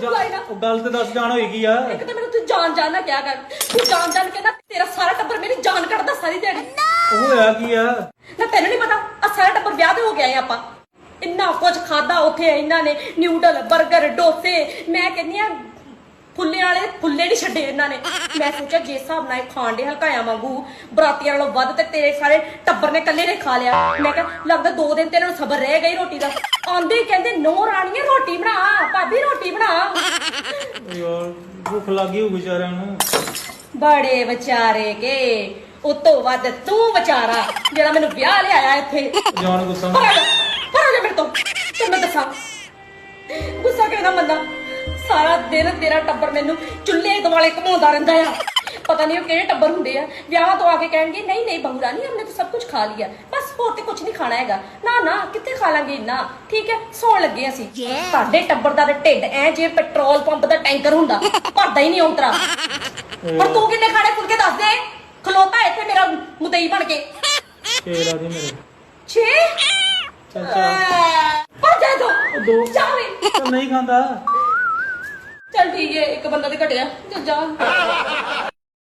ਬੁਲਾਈ ਨਾ। ਉਹ ਗੱਲ ਤੇ ਦੱਸ ਜਾਣ ਹੋਏਗੀ ਆ। ਇੱਕ ਤਾਂ ਮੈਨੂੰ ਤੂੰ ਜਾਨ ਜਾਨ ਨਾ ਕਿਹਾ ਕਰ। ਤੂੰ ਜਾਨ ਜਾਨ ਕੇ ਨਾ ਤੇਰਾ ਸਾਰਾ ਟੱਬਰ ਮੇਰੀ ਜਾਨ ਕੱਢਦਾ ਸਾਰੀ ਦਿਹਾੜੀ। ਉਹ ਹੋਇਆ ਕੀ ਆ? ਨਾ ਤੈਨੂੰ ਨਹੀਂ ਪਤਾ ਆ ਸਾਰਾ ਟੱਬਰ ਵਿਆਹ ਤੇ ਹੋ ਕੇ ਆਏ ਆਪਾਂ। ਇੰਨਾ ਕੁਝ ਖਾਦਾ ਉੱਥੇ ਇਹਨਾਂ ਨੇ ਨਿਊਡਲ 버ਗਰ ਡੋਸੇ। ਮੈਂ ਕਹਿੰਦੀ ਆ ਫੁੱਲੇ ਵਾਲੇ ਫੁੱਲੇ ਨਹੀਂ ਛੱਡੇ ਇਹਨਾਂ ਨੇ। ਮੈਂ ਸੋਚਿਆ ਜੇ ਹਿਸਾਬ ਨਾਲ ਇਹ ਖਾਣ ਦੇ ਹਲਕਾਇਆ ਵਾਂਗੂ ਬਰਾਤੀਆਂ ਨਾਲੋਂ ਵੱਧ ਤੇ ਤੇਰੇ ਸਾਰੇ ਟੱਬਰ ਨੇ ਇਕੱਲੇ ਨੇ ਖਾ ਲਿਆ। ਮੈਂ ਕਿਹਾ ਲੱਗਦਾ ਦੋ ਦਿਨ ਤੇ ਇਹਨਾਂ ਨੂੰ ਸਬਰ ਰਹਿ ਗਈ ਰੋਟੀ ਦਾ। ਆਂਦੇ ਹੀ ਕਹਿੰਦੇ ਨੋ ਰਾਣੀਏ ਰੋਟੀ ਬਣਾ ਭਾਬੀ ਰੋਟੀ ਭੁੱਖ ਲੱਗੀ ਹੋਊ ਵਿਚਾਰਿਆਂ ਨੂੰ। ਬੜੇ ਵਿਚਾਰੇ ਕੇ ਉਤੋਂ ਵੱਧ ਤੂੰ ਵਿਚਾਰਾ ਜਿਹੜਾ ਮੈਨੂੰ ਵਿਆਹ ਲਿਆਇਆ ਇੱਥੇ। ਜਾਨ ਗੁੱਸਾ ਨਾ- ਪਰ ਪਰ ਮੇਰੇ ਤੋਂ ਤੇ ਮੈਂ ਦੱਸਾਂ। ਗੁੱਸਾ ਕਿਹਦਾ ਨਾ ਸਾਰਾ ਦਿਨ ਤੇਰਾ ਟੱਬਰ ਮੈਨੂੰ ਚੁੱਲ੍ਹੇ ਦੁਆਲੇ ਘਮਾਉਂਦਾ ਰਹਿੰਦਾ ਆ। ਪਤਾ ਨਹੀਂ ਉਹ ਕਿਹੜੇ ਟੱਬਰ ਹੁੰਦੇ ਆ। ਵਿਆਹ ਤੋਂ ਆ ਕੇ ਕਹਿਣਗੇ ਨਹੀਂ ਨਹੀਂ ਬਹੂ ਰਾਣੀ ਹਮਨੇ ਤਾਂ ਸਭ ਕੁਝ ਖਾ ਲਿਆ। ਹੋਰ ਤੇ ਕੁਝ ਨਹੀਂ ਖਾਣਾ ਹੈਗਾ। ਨਾ ਨਾ ਕਿੱਥੇ ਖਾ ਲਾਂਗੇ ਇੰਨਾ? ਠੀਕ ਹੈ ਸੌਣ ਲੱਗੇ ਅਸੀਂ। ਤੁਹਾਡੇ ਟੱਬਰ ਦਾ ਤੇ ਢਿੱਡ ਐ ਜਿਵੇਂ ਪੈਟਰੋਲ ਪੰਪ ਦਾ ਟੈਂਕਰ ਹੁੰਦਾ ਭਰਦਾ ਹੀ ਨਹੀਂ ਔਂਤਰਾ ਪਰ ਤੂੰ ਕਿੰਨੇ ਖਾਣੇ ਫੁਲਕੇ ਦੱਸ ਦੇ? ਖਲੋਤਾ ਇੱਥੇ ਮੇਰਾ ਮੁਦਈ ਬਣ ਕੇ। ਸ਼ੇਰ ਆ ਜੀ ਮੇਰੇ। 6 ਚੱਲ ਚੱਲ ਪਰ ਜਾ ਦੋ ਉਹ ਦੋ। ਜਾ ਵੇ। ਚੱਲ ਨਹੀਂ ਖਾਂਦਾ। ਚੱਲ ਠੀਕ ਹੈ ਇੱਕ ਬੰਦਾ ਤੇ ਘਟਿਆ। ਚੱਲ ਜਾ।